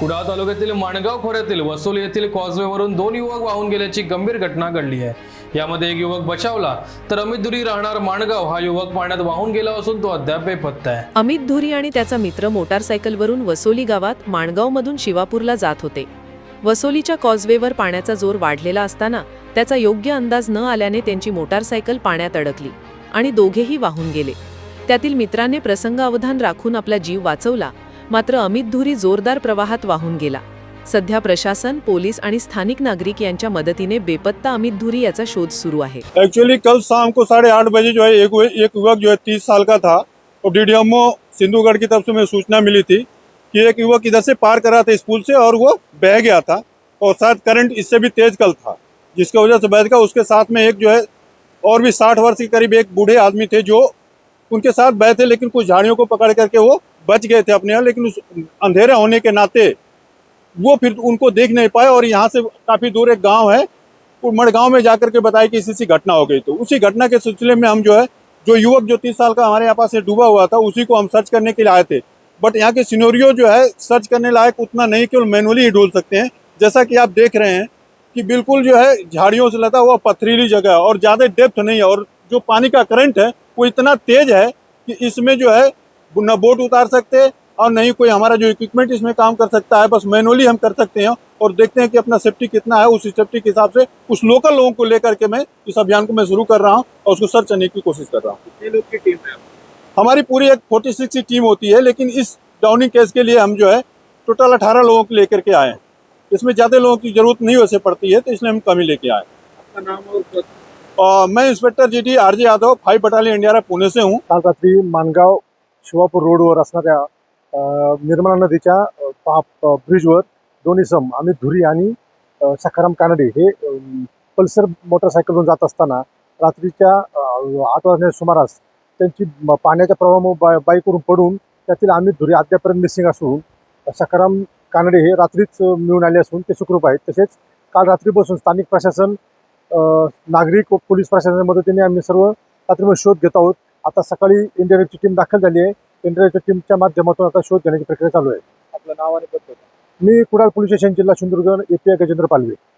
कुडाळ तालुक्यातील माणगाव खोऱ्यातील वसोली येथील कॉजवेवरून दोन युवक वाहून गेल्याची गंभीर घटना घडली आहे. यामध्ये एक युवक बचावला तर अमित धुरी राहणार माणगाव. हा युवक पाण्यात वाहून गेला असून तो अद्याप बेपत्ता आहे. अमित धुरी आणि त्याचा मित्र मोटारसायकलवरून वसोली गावात माणगावमधून शिवापूरला जात होते. वसोलीच्या कॉजवेवर पाण्याचा जोर वाढलेला असताना त्याचा योग्य अंदाज न आल्याने त्यांची मोटारसायकल पाण्यात अडकली आणि दोघेही वाहून गेले. त्यातील मित्राने प्रसंगावधान राखून आपला जीव वाचवला मात्र अमित धुरी जोरदार प्रवाहात वाहून गेला. सध्या प्रशासन पोलीस आणि स्थानिक नागरिक यांच्या मदतीने बेपत्ता अमित धुरी याचा शोध सुरू आहे. एक्चुअली कल शाम को साढ़े आठ बजे जो है एक एक युवक जो है तीस साल का था। और डीडीएमओ सिंधुगढ़ की तरफ से मुझे सूचना मिली थी कि एक युवक इधर से पार कर रहा था स्कूल से और वो बह गया था और शायद करंट इससे भी तेज कल था जिसकी वजह से बह गया। उसके साथ में एक जो है और भी साठ वर्ष के करीब एक बूढ़े आदमी थे जो उनके साथ बहे थे लेकिन कुछ झाड़ियों को पकड़ करके वो बच गए थे अपने यहाँ, लेकिन उस अंधेरा होने के नाते वो फिर उनको देख नहीं पाए और यहाँ से काफ़ी दूर एक गाँव है, वो मड़गांव में जाकर के बताया कि इसी सी घटना हो गई। तो उसी घटना के सिलसिले में हम जो है, जो युवक जो तीस साल का हमारे यहाँ पास डूबा हुआ था, उसी को हम सर्च करने के लिए आए थे। बट यहाँ के सिनोरियो जो है, सर्च करने लायक उतना नहीं, केवल मैनुअली ही ढूंढ सकते हैं। जैसा कि आप देख रहे हैं कि बिल्कुल जो है, झाड़ियों से लगा हुआ पथरीली जगह है और ज़्यादा डेप्थ नहीं है और जो पानी का करंट है, वो इतना तेज है कि इसमें जो है न बोट उतार सकते और नहीं कोई हमारा जो इक्विपमेंट इसमें काम कर सकता है बस मैनुअली हम कर सकते हैं और देखते हैं कि अपना सेफ्टी कितना है उस सेफ्टी के हिसाब से उस लोकल लोगों को लेकर के मैं इस अभियान को मैं शुरू कर रहा हूँ और उसको सर्च करने की कोशिश कर रहा हूँ। कितने लोग की टीम है? हमारी पूरी एक फोर्टी सिक्स की टीम होती है लेकिन इस डाउनिंग केस के लिए हम जो है टोटल अठारह लोगों को लेकर के आए हैं। इसमें ज़्यादा लोगों की ज़रूरत नहीं वैसे पड़ती है तो इसलिए हम कमी लेके आए आपका नाम और मैं inspector G D R J Yadav five battalion India Pune से हूँ। माणगाव शिवापूर रोडवर असणाऱ्या निर्मला नदीच्या पा- ब्रिजवर दोन्ही सम अमित धुरी आणि सखाराम कानडे हे पल्सर मोटरसायकलवरून जात असताना रात्रीच्या आठ वाजण्याच्या सुमारास त्यांची पाण्याच्या प्रवाहामुळे बाय बाईकवरून पडून त्यातील अमित धुरी अद्यापर्यंत मिसिंग असून सखाराम कानडे हे रात्रीच मिळून आले असून ते सुखरूप आहेत. तसेच काल रात्रीपासून स्थानिक प्रशासन नागरिक व पोलीस प्रशासनाच्या मदतीने आम्ही सर्व रात्रीमध्ये शोध घेत आहोत. आता सकाळी इंडियनची टीम दाखल झाली आहे. इंडियनच्या टीमच्या माध्यमातून आता शोध घेण्याची प्रक्रिया चालू आहे. आपलं नाव आणि पद मी कुडाळ पोलीस स्टेशन जिल्हा Sindhudurg A P I Gajendra Palve.